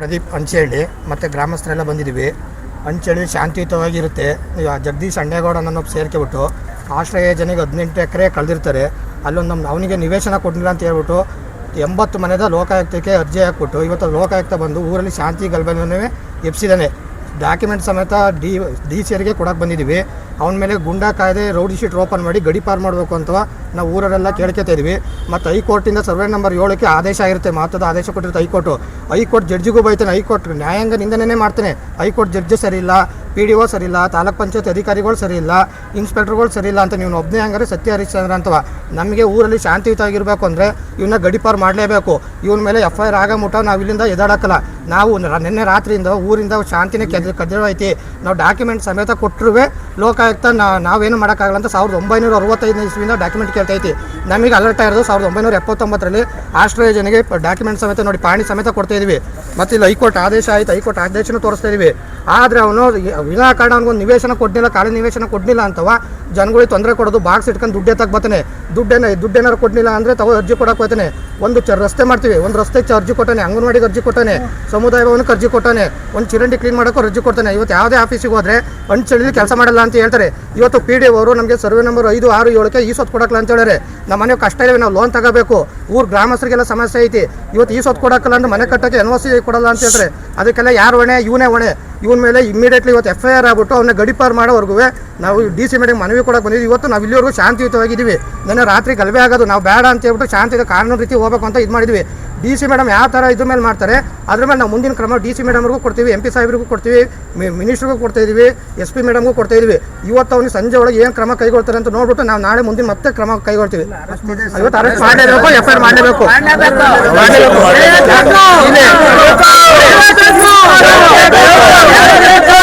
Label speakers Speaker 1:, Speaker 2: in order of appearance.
Speaker 1: ಪ್ರದೀಪ್ ಅಂಚೇಳಿ ಮತ್ತು ಗ್ರಾಮಸ್ಥರೆಲ್ಲ ಬಂದಿದ್ದೀವಿ. ಅಂಚೇಳಿ ಶಾಂತಿಯುತವಾಗಿರುತ್ತೆ. ಜಗದೀಶ್ ಅಣ್ಣೇಗೌಡ ನನ್ನೊಬ್ಬ ಸೇರ್ಕೊಬಿಟ್ಟು ಆಶ್ರಯ ಯೋಜನೆಗೆ ಹದಿನೆಂಟು ಎಕರೆ ಕಳೆದಿರ್ತಾರೆ. ಅಲ್ಲೊಂದು ನಮ್ಮ ಅವನಿಗೆ ನಿವೇಶನ ಕೊಡಲಿಲ್ಲ ಅಂತ ಹೇಳ್ಬಿಟ್ಟು ಎಂಬತ್ತು ಮನೆದ ಲೋಕಾಯುಕ್ತಕ್ಕೆ ಅರ್ಜಿ ಹಾಕ್ಬಿಟ್ಟು ಇವತ್ತು ಲೋಕಾಯುಕ್ತ ಬಂದು ಊರಲ್ಲಿ ಶಾಂತಿ ಗಲಭೆನೇ ಎಪ್ಸಿದ್ದಾನೆ ಡಾಕ್ಯುಮೆಂಟ್ ಸಮೇತ ಡಿ ಡಿ ಸಿ ಅವರಿಗೆ ಬಂದಿದ್ದೀವಿ. ಅವನ ಮೇಲೆ ಗುಂಡಾ ಕಾಯ್ದೆ ರೌಡಿ ಶೀಟ್ ಓಪನ್ ಮಾಡಿ ಗಡಿ ಪಾರ್ ಮಾಡಬೇಕು ಅಂತ ನಾವು ಊರಲ್ಲ ಕೇಳ್ಕೊತಾ ಇದ್ವಿ. ಮತ್ತು ಹೈಕೋರ್ಟಿಂದ ಸರ್ವೆ ನಂಬರ್ ಏಳಕ್ಕೆ ಆದೇಶ ಆಗಿರುತ್ತೆ. ಮಹತ್ವದ ಆದೇಶ ಕೊಟ್ಟಿರುತ್ತೆ ಹೈಕೋರ್ಟು. ಹೈಕೋರ್ಟ್ ಜಡ್ಜಿಗೂ ಬೈತಾನೆ. ಹೈಕೋರ್ಟ್ ನ್ಯಾಯಾಂಗ ನಿಂದನೆ ಮಾಡ್ತಾನೆ. ಹೈಕೋರ್ಟ್ ಜಡ್ಜು ಸರಿ ಇಲ್ಲ ಪಿ ಡಿ ಒ ಸರಿ ಇಲ್ಲ ತಾಲೂಕ್ ಪಂಚಾಯತ್ ಅಧಿಕಾರಿಗಳು ಸರಿ ಇಲ್ಲ ಇನ್ಸ್ಪೆಕ್ಟರ್ಗಳು ಸರಿ ಇಲ್ಲ ಅಂತ ನೀವು ಒಬ್ಬನೇ ಹಂಗಾರೆ ಸತ್ಯ ಹರಿಶ್ಚಂದ್ರ ಅಂತವ. ನಮಗೆ ಊರಲ್ಲಿ ಶಾಂತಿಯುತವಾಗಿರಬೇಕು ಅಂದರೆ ಇವನ್ನ ಗಡಿಪಾರು ಮಾಡಲೇಬೇಕು. ಇವನ ಮೇಲೆ ಎಫ್ ಐ ಆರ್ ಆಗಮುಟ ನಾವು ಇಲ್ಲಿಂದ ಎದಾಡಕ್ಕಲ್ಲ ನಾವು ನಿನ್ನೆ ರಾತ್ರಿಯಿಂದ ಊರಿಂದ ಶಾಂತಿನೇ ಕೆದ ಐತಿ ನಾವು ಡಾಕ್ಯುಮೆಂಟ್ ಸಮೇತ ಕೊಟ್ಟರು ಲೋಕಾಯುಕ್ತ ನಾವೇನು ಮಾಡೋಕ್ಕಾಗಲ್ಲ ಅಂತ ಸಾವಿರದ ಒಂಬೈನೂರ ಅರವತ್ತೈದು ಇಸ್ವಿಯಿಂದ ಡಾಕ್ಯುಮೆಂಟ್ ಕೇಳ್ತೈತಿ ನಮಗೆ ಅಲರ್ಟ್ ಆಗಿರೋದು ಸಾವಿರದ ಒಂಬೈನೂರ ಎಪ್ಪತ್ತೊಂಬತ್ತರಲ್ಲಿ ಆಶ್ರಯ ಜನಗೆ ಡಾಕ್ಯುಮೆಂಟ್ ಸಮೇತ ನೋಡಿ ಪಾಣಿ ಸಮೇತ ಕೊಡ್ತಾ ಇದ್ದೀವಿ ಮತ್ತು ಇಲ್ಲಿ ಹೈಕೋರ್ಟ್ ಆದೇಶ ಆಯಿತು, ಹೈಕೋರ್ಟ್ ಆದೇಶನೂ ತೋರಿಸ್ತಾ ಇದ್ದೀವಿ ಆದರೆ ಅವನು ವಿನಾಕಾರಣ ಅವ್ನಿಗೊಂದು ನಿವೇಶನ ಕೊಡಲಿಲ್ಲ ಕಾರ್ಯ ನಿವೇಶನ ಕೊಡಲಿಲ್ಲ ಅಂತವ ಜನಗಳಿಗೆ ತೊಂದರೆ ಕೊಡೋದು, ಬಾಕ್ಸ್ ಇಟ್ಕೊಂಡು ದುಡ್ಡೆ ತಗ ಬರ್ತಾನೆ. ದುಡ್ಡೇನ ದುಡ್ಡೇನಾರು ಕೊಡ್ಲಿಲ್ಲ ಅಂದರೆ ತಗೋ ಅರ್ಜಿ ಕೊಡಕ್ಕೆ ಹೋಗ್ತಾನೆ. ಒಂದು ಚ ರಸ್ತೆ ಮಾಡ್ತೀವಿ. ಒಂದು ರಸ್ತೆ ಚ ಅರ್ಜಿ ಕೊಟ್ಟಾನೆ, ಅಂಗನವಾಡಿಗೆ ಅರ್ಜಿ ಕೊಟ್ಟಾನೆ ಸಮುದಾಯ ಭವನಕ್ಕೆ ಅರ್ಜಿ ಕೊಟ್ಟಾನೆ, ಒಂದು ಚಿರಂಡಿ ಕ್ಲೀನ್ ಮಾಡೋಕ್ಕೂ ಅರ್ಜಿ ಕೊಡ್ತಾನೆ. ಇವತ್ತು ಯಾವುದೇ ಆಫೀಸಿಗೆ ಹೋದ್ರೆ ಚಳಿಲಿ ಕೆಲಸ ಮಾಡಲ್ಲ ಅಂತ ಹೇಳ್ತಾರೆ. ಇವತ್ತು ಪಿ ಡಿ ಅವರು ನಮಗೆ ಸರ್ವೆ ನಂಬರ್ ಐದು, ಆರು, ಏಳಕ್ಕೆ ಈ ಸೊತ್ತು ಕೊಡಕ್ಕಲ್ಲ ಅಂತ ಹೇಳಿದ್ರೆ ನಮ್ಮ ಮನೆ ಕಷ್ಟ ಇದೆ ನಾವು ಲೋನ್ ತಗೋಬೇಕು. ಊರು ಗ್ರಾಮಸ್ಥರಿಗೆಲ್ಲ ಸಮಸ್ಯೆ ಐತಿ. ಇವತ್ತು ಈ ಸೊತ್ತು ಕೊಡಕ್ಕಲ್ಲ ಅಂದ್ರೆ ಮನೆ ಕಟ್ಟಕ್ಕೆ ಎನ್ ಸಿ ಕೊಡಲ್ಲ ಅಂತ ಹೇಳ್ತಾರೆ. ಅದಕ್ಕೆಲ್ಲ ಯಾರು ಹೊಣೆ? ಇವನೇ ಹೊಣೆ. ಇವನ ಮೇಲೆ ಇಮಿಡಿಯೇಟ್ಲಿ ಇವತ್ತು ಎಫ್ ಐ ಆರ್ ಆಗ್ಬಿಟ್ಟು ಅವನ್ನ ಗಡಿಪಾರು ಮಾಡೋವರೆಗೂ ನಾವು ಡಿ ಸಿ ಮೇಡಮ್ ಮನವಿ ಕೊಡಕ್ಕೆ ಬಂದಿದ್ದೀವಿ ಇವತ್ತು ನಾವು ಇಲ್ಲಿವರೆಗೂ ಶಾಂತಿಯುತವಾಗಿದ್ದೀವಿ. ನನ್ನ ರಾತ್ರಿ ಗಲಭೆ ಆಗೋದು ನಾವು ಬೇಡ ಅಂತ ಹೇಳ್ಬಿಟ್ಟು ಶಾಂತಿ ಕಾನೂನು ರೀತಿ ಹೋಗಬೇಕು ಅಂತ ಇದು ಮಾಡಿದ್ವಿ. ಡಿ ಸಿ ಮೇಡಮ್ ಯಾವ ಥರ ಇದ್ರ ಮೇಲೆ ಮಾಡ್ತಾರೆ ಅದ್ರ ಮೇಲೆ ನಾವು ಮುಂದಿನ ಕ್ರಮ ಡಿ ಸಿ ಮೇಡಮ್ಗೂ ಕೊಡ್ತೀವಿ ಎಂ ಪಿ ಸಾಹೇಬ್ರಿಗೂ ಕೊಡ್ತೀವಿ ಮಿನಿಸ್ಟ್ರಿಗೂ ಕೊಡ್ತಾ ಇದ್ದೀವಿ ಎಸ್ ಪಿ ಮೇಡಮ್ಗೂ ಕೊಡ್ತಾ ಇದೀವಿ. ಇವತ್ತು ಅವ್ನಿಗೆ ಸಂಜೆ ಒಳಗೆ ಏನು ಕ್ರಮ ಕೈಗೊಳ್ತಾರೆ ಅಂತ ನೋಡ್ಬಿಟ್ಟು ನಾವು ನಾಳೆ ಮುಂದಿನ ಮತ್ತೆ ಕ್ರಮ ಕೈಗೊಳ್ತೀವಿ. ಇವತ್ತು ಅರೆಸ್ಟ್ ಮಾಡಲೇಬೇಕು ಎಫ್ ಐ ಆರ್ ಮಾಡಲೇಬೇಕು.